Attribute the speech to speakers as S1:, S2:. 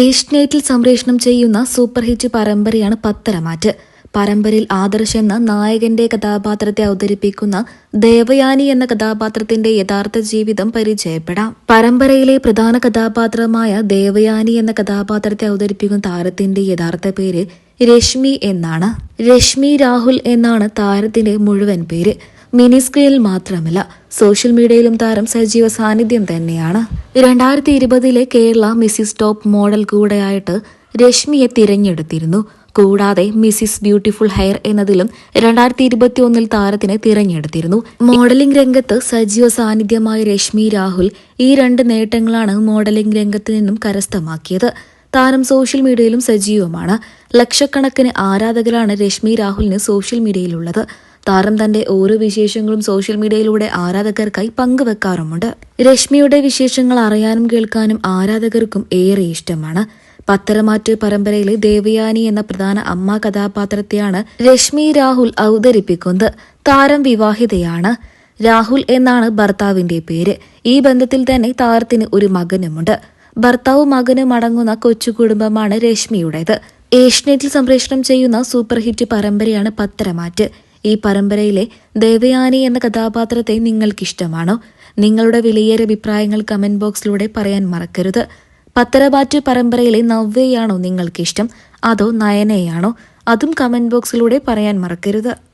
S1: ഏഷ്യനെറ്റിൽ സംപ്രേഷണം ചെയ്യുന്ന super hit പരമ്പരയാണ് Patharamattu. പരമ്പരയിൽ ആദർശ് എന്ന നായകന്റെ കഥാപാത്രത്തെ അവതരിപ്പിക്കുന്ന ദേവയാനി എന്ന കഥാപാത്രത്തിന്റെ യഥാർത്ഥ ജീവിതം പരിചയപ്പെടാം. പരമ്പരയിലെ പ്രധാന കഥാപാത്രമായ ദേവയാനി എന്ന കഥാപാത്രത്തെ അവതരിപ്പിക്കുന്ന താരത്തിന്റെ യഥാർത്ഥ പേര് രശ്മി എന്നാണ്. രശ്മി രാഹുൽ എന്നാണ് താരത്തിന്റെ മുഴുവൻ പേര്. മിനി സ്ക്രീനിൽ മാത്രമല്ല സോഷ്യൽ മീഡിയയിലും താരം സജീവ സാന്നിധ്യം തന്നെയാണ്. രണ്ടായിരത്തി ഇരുപതിലെ കേരള മിസ്സിസ് ടോപ്പ് മോഡൽ കൂടെയായിട്ട് രശ്മിയെ തിരഞ്ഞെടുത്തിരുന്നു. കൂടാതെ മിസ്സിസ് ബ്യൂട്ടിഫുൾ ഹെയർ എന്നതിലും രണ്ടായിരത്തി ഇരുപത്തി ഒന്നിൽ താരത്തിനെ തിരഞ്ഞെടുത്തിരുന്നു. മോഡലിംഗ് രംഗത്ത് സജീവ സാന്നിധ്യമായ രശ്മി രാഹുൽ ഈ രണ്ട് നേട്ടങ്ങളാണ് മോഡലിംഗ് രംഗത്ത് നിന്നും കരസ്ഥമാക്കിയത്. താരം സോഷ്യൽ മീഡിയയിലും സജീവമാണ്. ലക്ഷക്കണക്കിന് ആരാധകരാണ് രശ്മി രാഹുലിന് സോഷ്യൽ മീഡിയയിലുള്ളത്. താരം തന്റെ ഓരോ വിശേഷങ്ങളും സോഷ്യൽ മീഡിയയിലൂടെ ആരാധകർക്കായി പങ്കുവെക്കാറുമുണ്ട്. രശ്മിയുടെ വിശേഷങ്ങൾ അറിയാനും കേൾക്കാനും ആരാധകർക്കും ഏറെ ഇഷ്ടമാണ്. പത്തരമാറ്റ് പരമ്പരയിലെ ദേവയാനി എന്ന പ്രധാന അമ്മ കഥാപാത്രത്തെയാണ് രശ്മി രാഹുൽ അവതരിപ്പിക്കുന്നത്. താരം വിവാഹിതയാണ്. രാഹുൽ എന്നാണ് ഭർത്താവിന്റെ പേര്. ഈ ബന്ധത്തിൽ തന്നെ താരത്തിന് ഒരു മകനുമുണ്ട്. ഭർത്താവും മകനും അടങ്ങുന്ന കൊച്ചു കുടുംബമാണ് രശ്മിയുടേത്. ഏഷ്യനെറ്റിൽ സംപ്രേഷണം ചെയ്യുന്ന സൂപ്പർ ഹിറ്റ് പരമ്പരയാണ് പത്തരമാറ്റ്. ഈ പരമ്പരയിലെ ദേവയാനി എന്ന കഥാപാത്രത്തെ നിങ്ങൾക്കിഷ്ടമാണോ? നിങ്ങളുടെ വിലയേറെ അഭിപ്രായങ്ങൾ കമന്റ് ബോക്സിലൂടെ പറയാൻ മറക്കരുത്. പത്തരബാറ്റ് പരമ്പരയിലെ നവ്യയാണോ നിങ്ങൾക്കിഷ്ടം? അതോ നയനയാണോ? അതും കമന്റ് ബോക്സിലൂടെ പറയാൻ മറക്കരുത്.